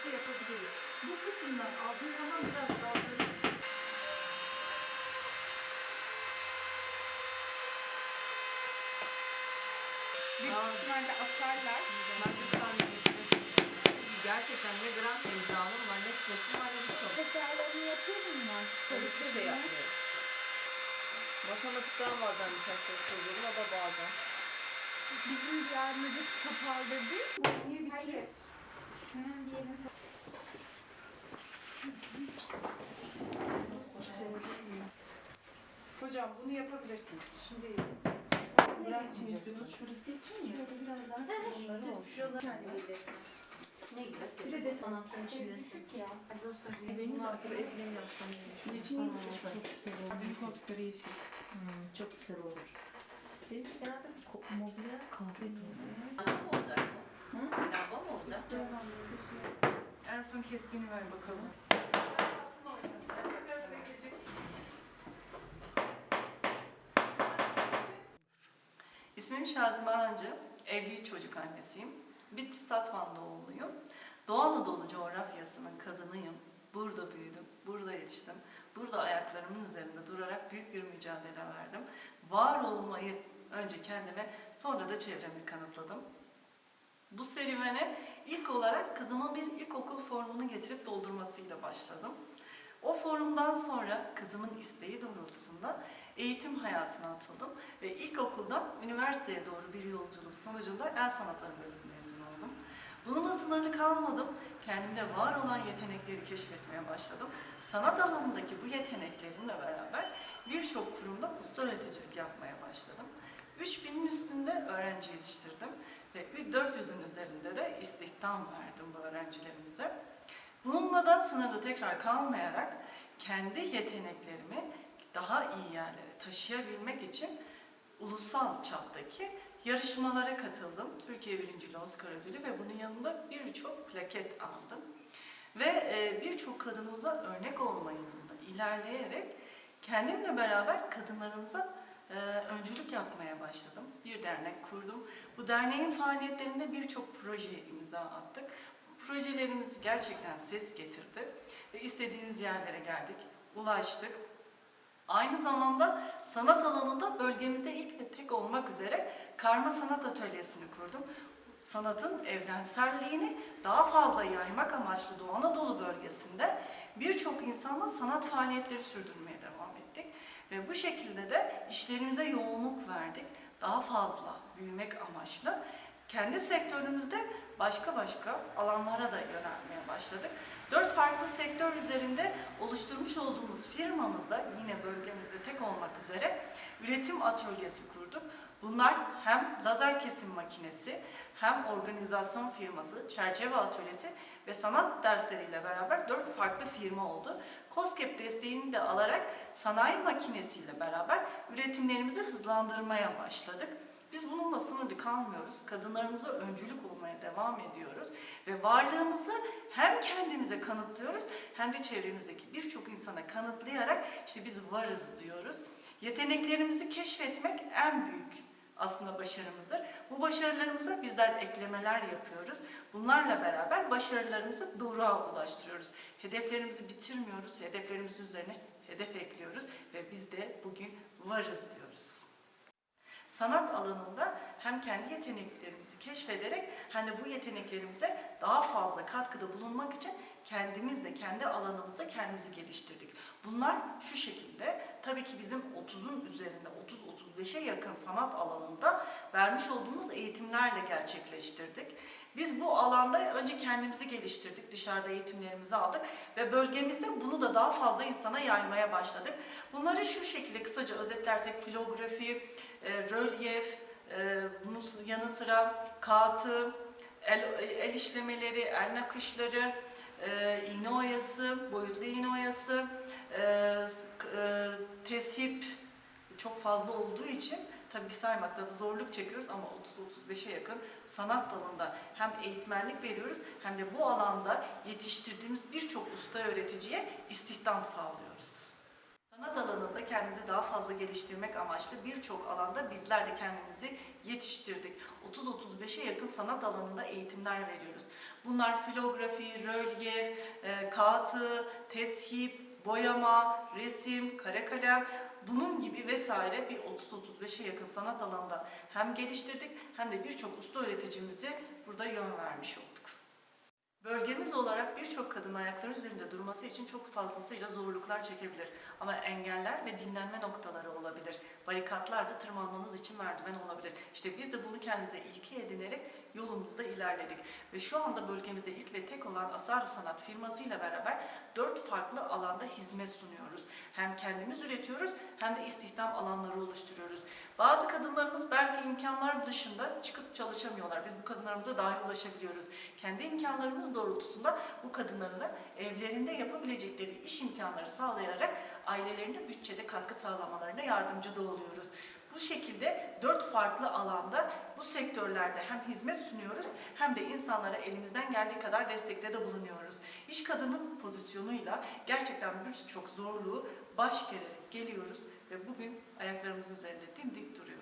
baskı yapabiliriz. Bu kısımdan aldığın zaman biraz daldırır. Büyük ihtimalle asarlar. Gerçekten ne gram imzalım var ne kesim var ne bir şey. Tekrarlarını yapıyor bunlar. Tabii ki de yapmıyoruz. Matematikten bazen bir şey söylüyorum ama bazen. Bizim ciğerimizi kapaldı değil mi? Hayır. Hocam bunu yapabilirsiniz. Şimdi bırakmayacaksınız. Şurası için mi? Şöyle biraz daha bunları olsun. Ne gibi? Bir de de Bana pençelesin ya. Benim nasıl ekmeği yapsam yapacağız. Büyük koltukları yeşil. Çok güzel olur. Benim genelde mobilya kahve. Lamba mı olacak bu? Lamba mı olacak? En son kestiğini ver bakalım. İsmim Şazime Hancı. Evli çocuk annesiyim. Bitlis Tatvan doğumluyum. Doğu Anadolu coğrafyasının kadınıyım. Burada büyüdüm, burada yetiştim. Burada ayaklarımın üzerinde durarak büyük bir mücadele verdim. Var olmayı önce kendime, sonra da çevreme kanıtladım. Bu serüvene ilk olarak kızımın bir ilkokul formunu getirip doldurmasıyla başladım. O forumdan sonra kızımın isteği doğrultusunda eğitim hayatına atıldım ve ilkokuldan üniversiteye doğru bir yolculuk sonucunda el sanatları bölümü mezun oldum. Bununla sınırlı kalmadım. Kendimde var olan yetenekleri keşfetmeye başladım. Sanat alanındaki bu yeteneklerimle beraber birçok kurumda usta öğreticilik yapmaya başladım. 3000'in üstünde öğrenci yetiştirdim ve 400'ün üzerinde de istihdam verdim bu öğrencilerimize. Bununla da sınırlı tekrar kalmayarak kendi yeteneklerimi daha iyi yerlere taşıyabilmek için ulusal çaptaki yarışmalara katıldım. Türkiye birinciliği Oscar ödülü ve bunun yanında birçok plaket aldım. Ve e, birçok kadınımıza örnek olma yolunda ilerleyerek kendimle beraber kadınlarımıza e, öncülük yapmaya başladım. Bir dernek kurdum. Bu derneğin faaliyetlerinde birçok projeye imza attık. Projelerimiz gerçekten ses getirdi ve istediğimiz yerlere geldik, ulaştık. Aynı zamanda sanat alanında bölgemizde ilk ve tek olmak üzere karma sanat atölyesini kurdum. Sanatın evrenselliğini daha fazla yaymak amaçlı Doğu Anadolu bölgesinde birçok insanla sanat faaliyetleri sürdürmeye devam ettik. Ve bu şekilde de işlerimize yoğunluk verdik. Daha fazla büyümek amaçlı. Kendi sektörümüzde başka başka alanlara da yönelmeye başladık. Dört farklı sektör üzerinde oluşturmuş olduğumuz firmamızla yine bölgemizde tek olmak üzere üretim atölyesi kurduk. Bunlar hem lazer kesim makinesi hem organizasyon firması, çerçeve atölyesi ve sanat dersleriyle beraber dört farklı firma oldu. COSGAP desteğini de alarak sanayi makinesiyle beraber üretimlerimizi hızlandırmaya başladık. Biz bununla sınırlı kalmıyoruz. Kadınlarımıza öncülük olmaya devam ediyoruz. Ve varlığımızı hem kendimize kanıtlıyoruz hem de çevremizdeki birçok insana kanıtlayarak işte biz varız diyoruz. Yeteneklerimizi keşfetmek en büyük aslında başarımızdır. Bu başarılarımıza bizler eklemeler yapıyoruz. Bunlarla beraber başarılarımızı doğruğa ulaştırıyoruz. Hedeflerimizi bitirmiyoruz. Hedeflerimizin üzerine hedef ekliyoruz ve biz de bugün varız diyoruz. Sanat alanında hem kendi yeteneklerimizi keşfederek hem de bu yeteneklerimize daha fazla katkıda bulunmak için kendimiz de kendi alanımızda kendimizi geliştirdik. Bunlar şu şekilde tabii ki bizim 30'un üzerinde 30-35'e yakın sanat alanında vermiş olduğumuz eğitimlerle gerçekleştirdik. Biz bu alanda önce kendimizi geliştirdik, dışarıda eğitimlerimizi aldık ve bölgemizde bunu da daha fazla insana yaymaya başladık. Bunları şu şekilde kısaca özetlersek filografi, e, rölyef, e, bunun yanı sıra kağıtı, el, el işlemeleri, el nakışları, e, iğne oyası, boyutlu iğne oyası, e, e, tesip çok fazla olduğu için tabii ki saymakta da zorluk çekiyoruz ama 30-35'e yakın sanat dalında hem eğitmenlik veriyoruz hem de bu alanda yetiştirdiğimiz birçok usta öğreticiye istihdam sağlıyoruz. Sanat alanında kendimizi daha fazla geliştirmek amaçlı birçok alanda bizler de kendimizi yetiştirdik. 30-35'e yakın sanat alanında eğitimler veriyoruz. Bunlar filografi, rölyef, e, kağıtı, teship, boyama, resim, kare kalem bunun gibi vesaire bir 30-35'e yakın sanat alanda hem geliştirdik hem de birçok usta öğreticimize burada yön vermiş olduk. Bölgemiz olarak birçok kadın ayakları üzerinde durması için çok fazlasıyla zorluklar çekebilir. Ama engeller ve dinlenme noktaları olabilir. Barikatlar da tırmanmanız için merdiven olabilir. İşte biz de bunu kendimize ilke edinerek yolumuzda ilerledik. Ve şu anda bölgemizde ilk ve tek olan Asar Sanat firmasıyla beraber dört farklı alanda hizmet sunuyoruz. Hem kendimiz üretiyoruz hem de istihdam alanları oluşturuyoruz. Bazı kadınlarımız belki imkanlar dışında çıkıp çalışamıyorlar. Biz bu kadınlarımıza dahi ulaşabiliyoruz. Kendi imkanlarımız doğrultusunda bu kadınlarına evlerinde yapabilecekleri iş imkanları sağlayarak ailelerine bütçede katkı sağlamalarına yardımcı da oluyoruz. Bu şekilde dört farklı alanda bu sektörlerde hem hizmet sunuyoruz hem de insanlara elimizden geldiği kadar destekte de bulunuyoruz. İş kadının pozisyonuyla gerçekten birçok zorluğu baş gererek geliyoruz ve bugün ayaklarımızın üzerinde dimdik duruyoruz.